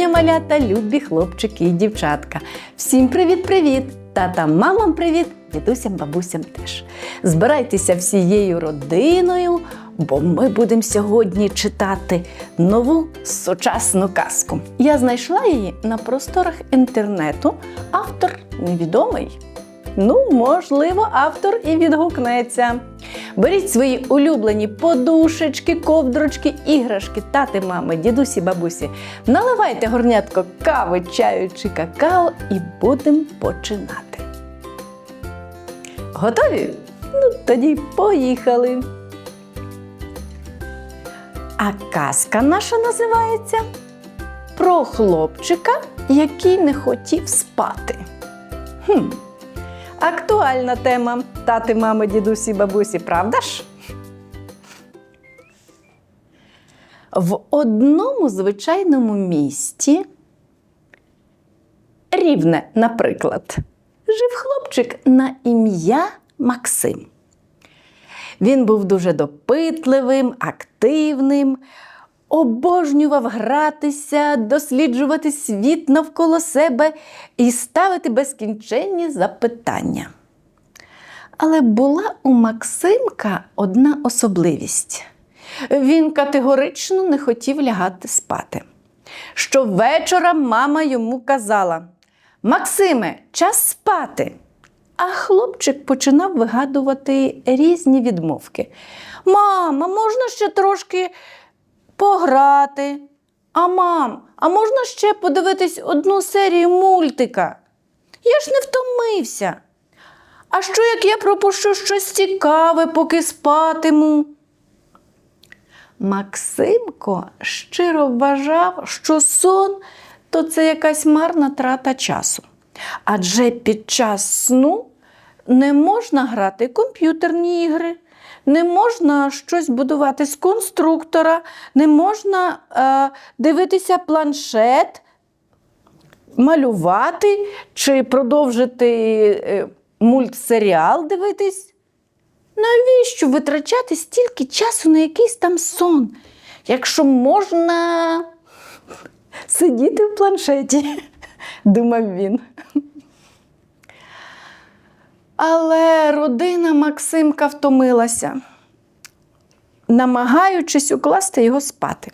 Дня, малята, любі хлопчики і дівчатка. Всім привіт-привіт! Татам, мамам привіт, дідусям, бабусям теж. Збирайтеся всією родиною, бо ми будемо сьогодні читати нову сучасну казку. Я знайшла її на просторах інтернету. Автор невідомий. Ну, можливо, автор і відгукнеться. Беріть свої улюблені подушечки, ковдрочки, іграшки, тати, мами, дідусі, бабусі. Наливайте горнятко кави, чаю чи какао і будемо починати. Готові? Ну, тоді поїхали. А казка наша називається Про хлопчика, який не хотів спати. Хм. Актуальна тема тати, мами, дідусі, бабусі, правда ж? В одному звичайному місті, рівне, наприклад, жив хлопчик на ім'я Максим. Він був дуже допитливим, активним, обожнював гратися, досліджувати світ навколо себе і ставити безкінченні запитання. Але була у Максимка одна особливість. Він категорично не хотів лягати спати. Щовечора мама йому казала: Максиме, час спати. А хлопчик починав вигадувати різні відмовки. Мама, можна ще трошки пограти? А мам, а можна ще подивитись одну серію мультика? Я ж не втомився. А що як я пропущу щось цікаве, поки спатиму? Максимко щиро вважав, що сон то це якась марна трата часу. Адже під час сну не можна грати комп'ютерні ігри, не можна щось будувати з конструктора, не можна е, дивитися планшет, малювати чи продовжити е, мультсеріал дивитись. Навіщо витрачати стільки часу на якийсь там сон, якщо можна сидіти в планшеті, думав він. Але родина Максимка втомилася, намагаючись укласти його спати.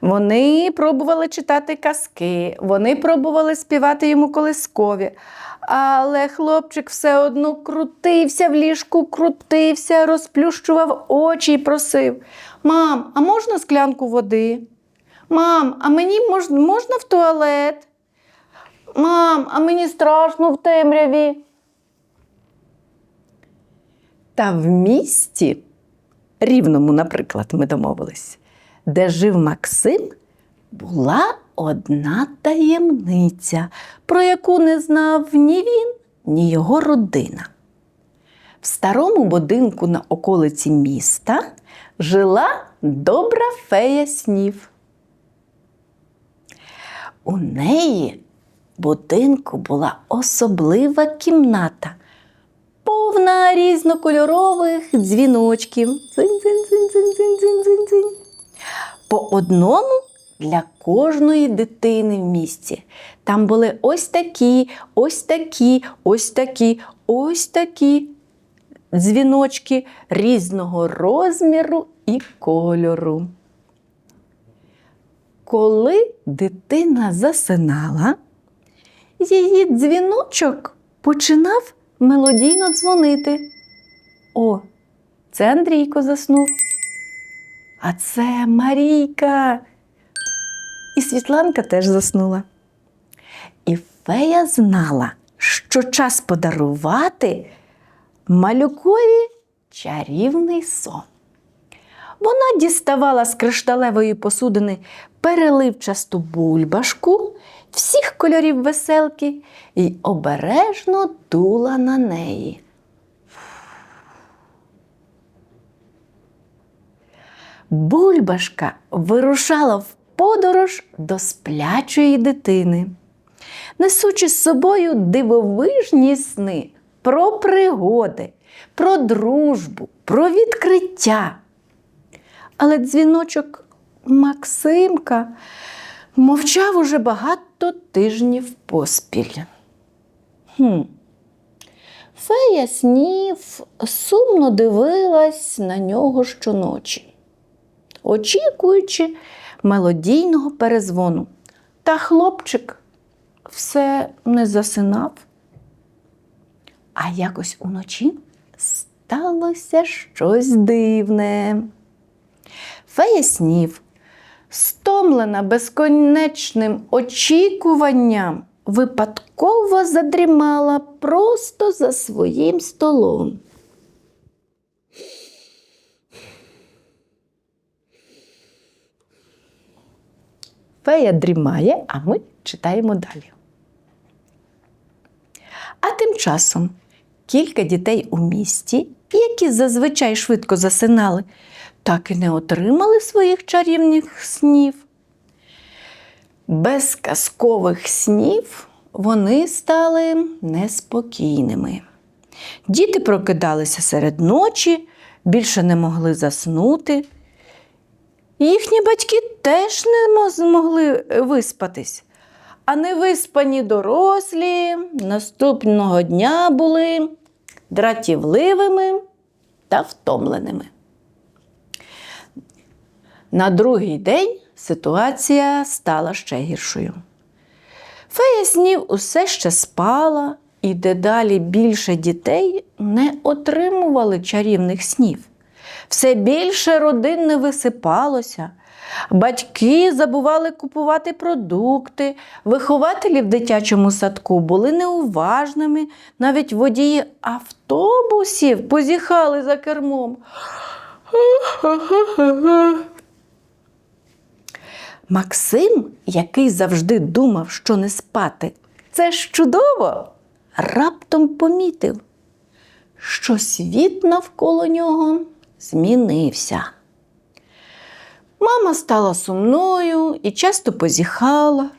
Вони пробували читати казки, вони пробували співати йому колискові. Але хлопчик все одно крутився в ліжку, крутився, розплющував очі і просив: Мам, а можна склянку води? Мам, а мені можна в туалет? Мам, а мені страшно в темряві. Та в місті, рівному, наприклад, ми домовились, де жив Максим, була одна таємниця, про яку не знав ні він, ні його родина. В старому будинку на околиці міста жила добра фея снів. У неї в будинку була особлива кімната, повна різнокольорових дзвіночків. По одному для кожної дитини в місті. Там були ось такі, ось такі, ось такі, ось такі дзвіночки різного розміру і кольору. Коли дитина засинала, її дзвіночок починав мелодійно дзвонити. О, це Андрійко заснув. А це Марійка. І Світланка теж заснула. І фея знала, що час подарувати малюкові чарівний сон. Вона діставала з кришталевої посудини переливчасту бульбашку всіх кольорів веселки і обережно дула на неї. Бульбашка вирушала в подорож до сплячої дитини, несучи з собою дивовижні сни про пригоди, про дружбу, про відкриття. Але дзвіночок Максимка Мовчав уже багато тижнів поспіль. Хм. Фея снів сумно дивилась на нього щоночі, очікуючи мелодійного перезвону. Та хлопчик все не засинав. А якось уночі сталося щось дивне. Фея снів, стомлена безконечним очікуванням, випадково задрімала просто за своїм столом. Фея дрімає, а ми читаємо далі. А тим часом кілька дітей у місті, які зазвичай швидко засинали, так і не отримали своїх чарівних снів. Без казкових снів вони стали неспокійними. Діти прокидалися серед ночі, більше не могли заснути. Їхні батьки теж не змогли е, виспатись. А невиспані дорослі наступного дня були дратівливими та втомленими. На другий день ситуація стала ще гіршою. Фея снів усе ще спала, і дедалі більше дітей не отримували чарівних снів. Все більше родин не висипалося. Батьки забували купувати продукти, вихователі в дитячому садку були неуважними, навіть водії автобусів позіхали за кермом. Максим, який завжди думав, що не спати, це ж чудово, раптом помітив, що світ навколо нього змінився. Мама стала сумною і часто позіхала.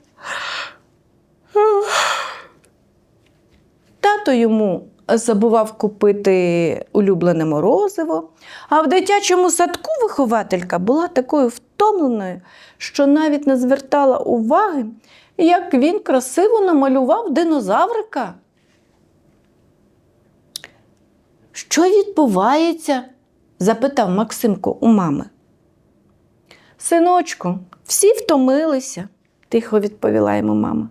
Тато йому забував купити улюблене морозиво, а в дитячому садку вихователька була такою втомленою, що навіть не звертала уваги, як він красиво намалював динозаврика. Що відбувається? запитав Максимко у мами. Синочку, всі втомилися, тихо відповіла йому мама.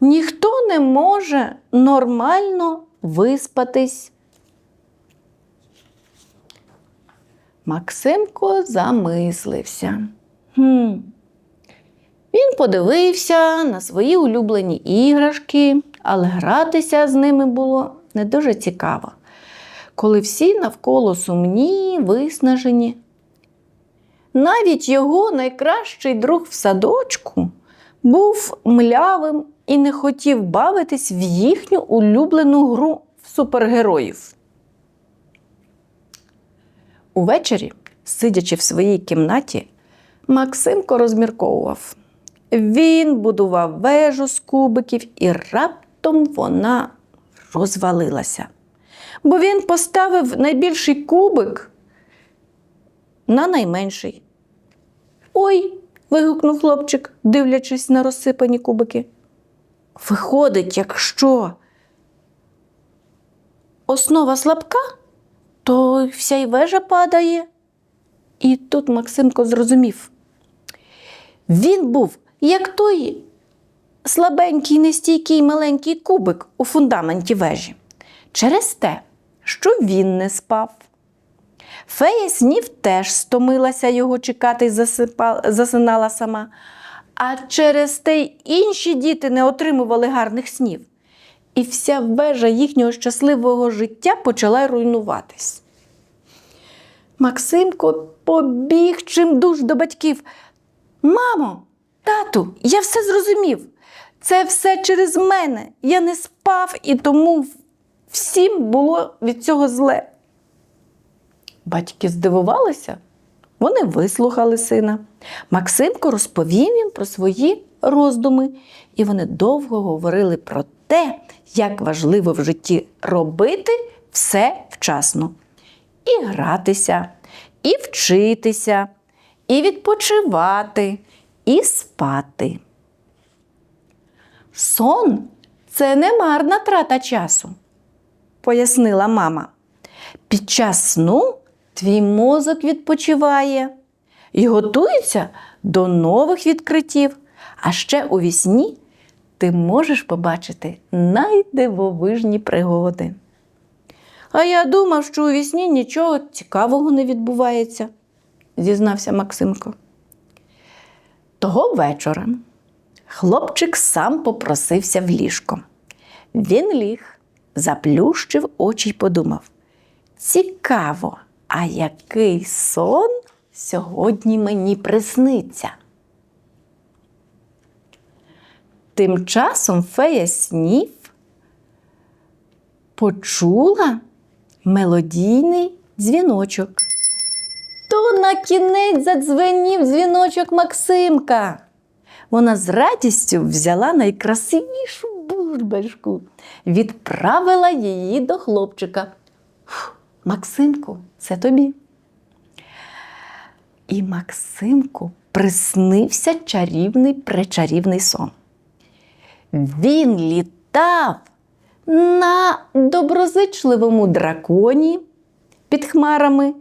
Ніхто не може нормально виспатись. Максимко замислився. Хм. Він подивився на свої улюблені іграшки, але гратися з ними було не дуже цікаво, коли всі навколо сумні, виснажені. Навіть його найкращий друг в садочку був млявим і не хотів бавитись в їхню улюблену гру супергероїв. Увечері, сидячи в своїй кімнаті, Максимко розмірковував. Він будував вежу з кубиків, і раптом вона розвалилася. Бо він поставив найбільший кубик на найменший. Ой. вигукнув хлопчик, дивлячись на розсипані кубики. Виходить, якщо основа слабка, то вся й вежа падає. І тут Максимко зрозумів. Він був як той слабенький, нестійкий маленький кубик у фундаменті вежі, через те, що він не спав. Фея снів теж стомилася його чекати і засинала сама. А через те інші діти не отримували гарних снів. І вся вежа їхнього щасливого життя почала руйнуватись. Максимко побіг чимдуж до батьків. Мамо, тату, я все зрозумів. Це все через мене. Я не спав і тому всім було від цього зле. Батьки здивувалися, вони вислухали сина. Максимко розповів їм про свої роздуми, і вони довго говорили про те, як важливо в житті робити все вчасно. І гратися, і вчитися, і відпочивати, і спати. Сон це не марна трата часу, пояснила мама. Під час сну твій мозок відпочиває і готується до нових відкриттів. А ще у вісні ти можеш побачити найдивовижні пригоди. А я думав, що у вісні нічого цікавого не відбувається, зізнався Максимко. Того вечора хлопчик сам попросився в ліжко. Він ліг, заплющив очі й подумав: цікаво, а який сон сьогодні мені присниться? Тим часом фея снів почула мелодійний дзвіночок. То на кінець задзвенів дзвіночок Максимка. Вона з радістю взяла найкрасивішу бульбашку, відправила її до хлопчика. Максимку, це тобі. І Максимку приснився чарівний пречарівний сон. Він літав на доброзичливому драконі під хмарами,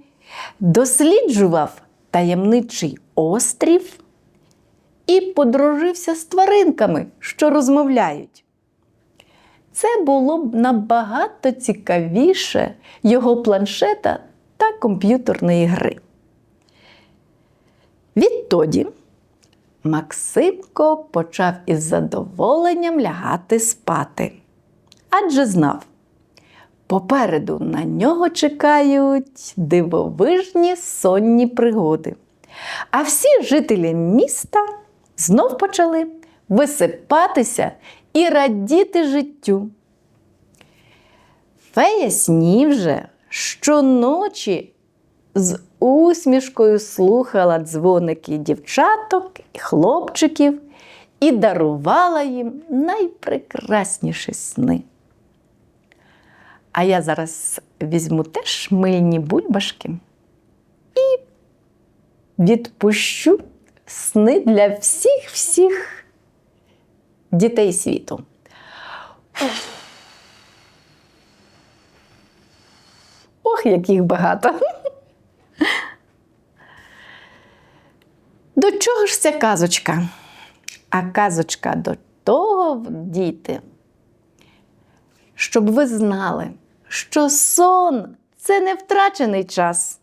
досліджував таємничий острів і подружився з тваринками, що розмовляють. Це було б набагато цікавіше його планшета та комп'ютерної гри. Відтоді Максимко почав із задоволенням лягати спати, адже знав, попереду на нього чекають дивовижні сонні пригоди. А всі жителі міста знов почали висипатися і радіти життю. Фея снів же щоночі з усмішкою слухала дзвоники дівчаток і хлопчиків і дарувала їм найпрекрасніші сни. А я зараз візьму теж мильні бульбашки і відпущу сни для всіх-всіх дітей світу. Ох, яких багато. До чого ж ця казочка? А казочка до того, діти, щоб ви знали, що сон це не втрачений час,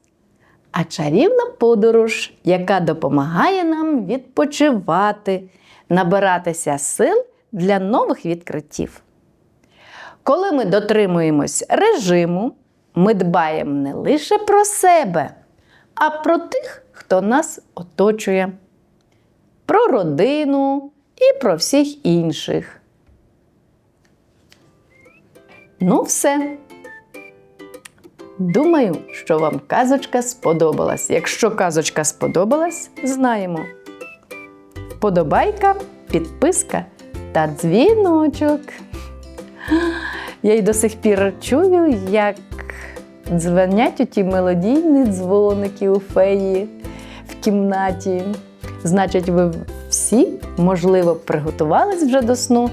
а чарівна подорож, яка допомагає нам відпочивати, набиратися сил для нових відкриттів. Коли ми дотримуємось режиму, ми дбаємо не лише про себе, а про тих, хто нас оточує, про родину і про всіх інших. Ну, все. Думаю, що вам казочка сподобалась. Якщо казочка сподобалась, знаємо. Вподобайка, підписка та дзвіночок. Я й до сих пір чую, як дзвонять оті мелодійні дзвоники у феї в кімнаті. Значить, ви всі, можливо, приготувались вже до сну,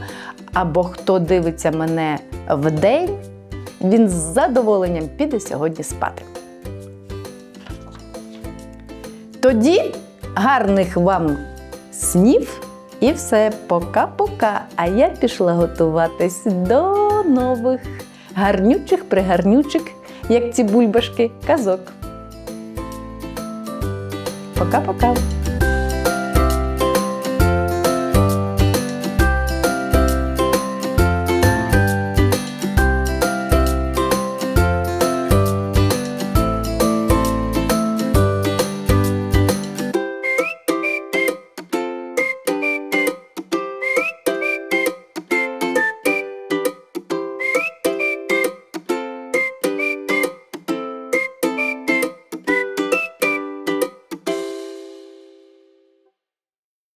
або хто дивиться мене вдень, він з задоволенням піде сьогодні спати. Тоді гарних вам снів і все, пока-пока. А я пішла готуватись до нових гарнючих пригарнючих, як ці бульбашки, казок. Пока-пока.